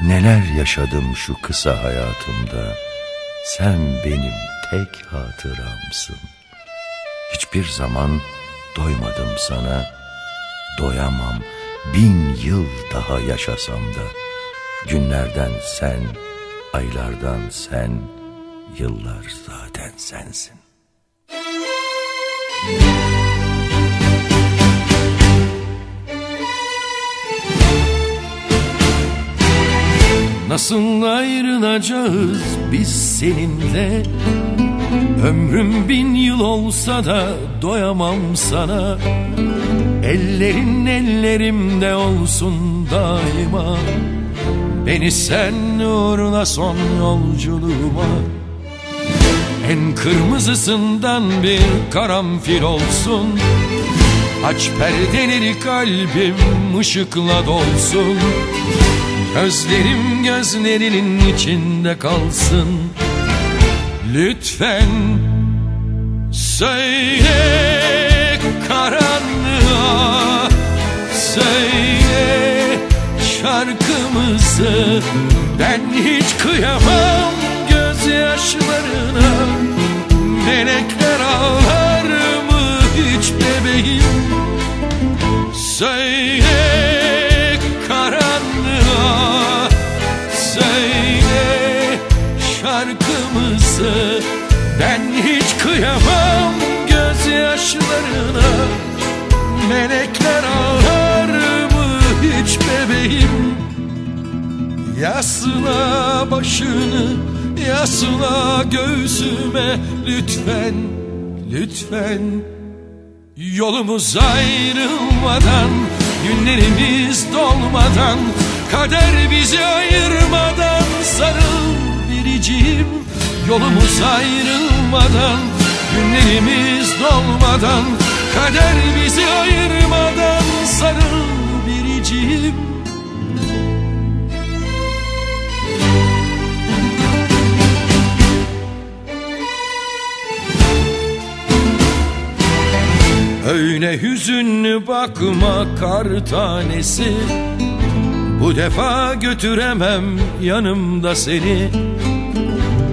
Neler yaşadım şu kısa hayatımda? Sen benim tek hatıramsın. Hiçbir zaman doymadım sana. Doyamam. Bin yıl daha yaşasam da. Günlerden sen, aylardan sen Yıllar zaten sensin Nasıl ayrılacağız biz seninle. Ömrüm bin yıl olsa da doyamam sana. Ellerin ellerimde olsun daima. Beni sen uğruna son yolculuğuma. En kırmızısından bir karanfil olsun. Aç perdeleri kalbim ışıkla dolsun Gözlerim gözlerinin içinde kalsın. Lütfen söyle karanlığa Söyle şarkımızı. Ben hiç kıyamam gözyaşlarına Melekler şarkımızı. Ben hiç kıyamam gözyaşlarına. Melekler ağlar mı hiç bebeğim? Yasla başını yasla göğsüme lütfen lütfen. Yolumuz ayrılmadan Günlerimiz dolmadan Kader bizi ayırmadan Sarıl biricim Yolumuz ayrılmadan Günlerimiz dolmadan Kader bizi ayırmadan Sarıl biricim. Öyle hüzünlü bakma kar tanesi. Bu defa götüremem yanımda seni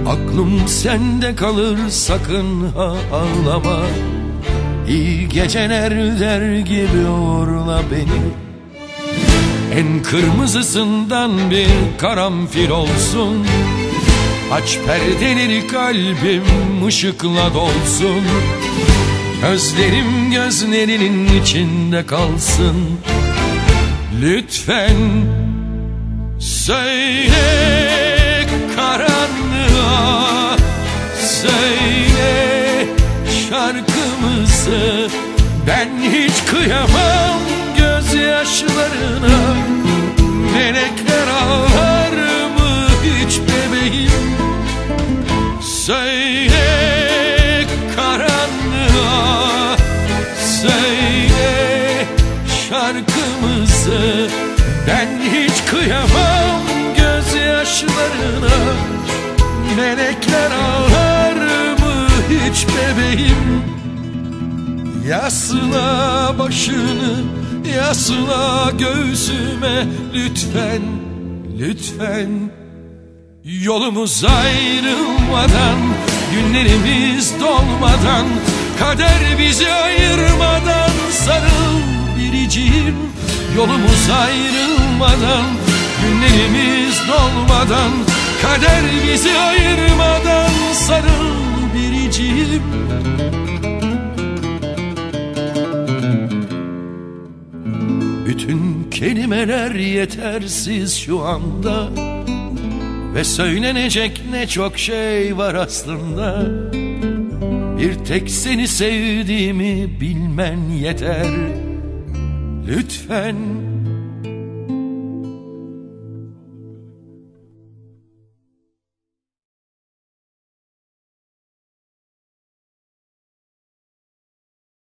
Aklım sende kalır sakın ha ağlama. İyi geceler der gibi uğurla beni. En kırmızısından bir karanfil olsun. Aç perdeleri kalbim ışıkla dolsun. Gözlerim gözlerinin içinde kalsın. Lütfen söyle şarkımızı Ben hiç kıyamam gözyaşlarına. Melekler ağlar mı hiç bebeğim? Söyle karanlığa. Söyle şarkımızı. Ben hiç kıyamam gözyaşlarına. Melekler ağlar mı hiç bebeğim Yasla başını yasla göğsüme lütfen lütfen. Yolumuz ayrılmadan Günlerimiz dolmadan Kader bizi ayırmadan Sarıl biricim. Yolumuz ayrılmadan Günlerimiz dolmadan Kader bizi ayırmadan kelimeler yetersiz şu anda. Ve söylenecek ne çok şey var aslında. Bir tek seni sevdiğimi bilmen yeter. Lütfen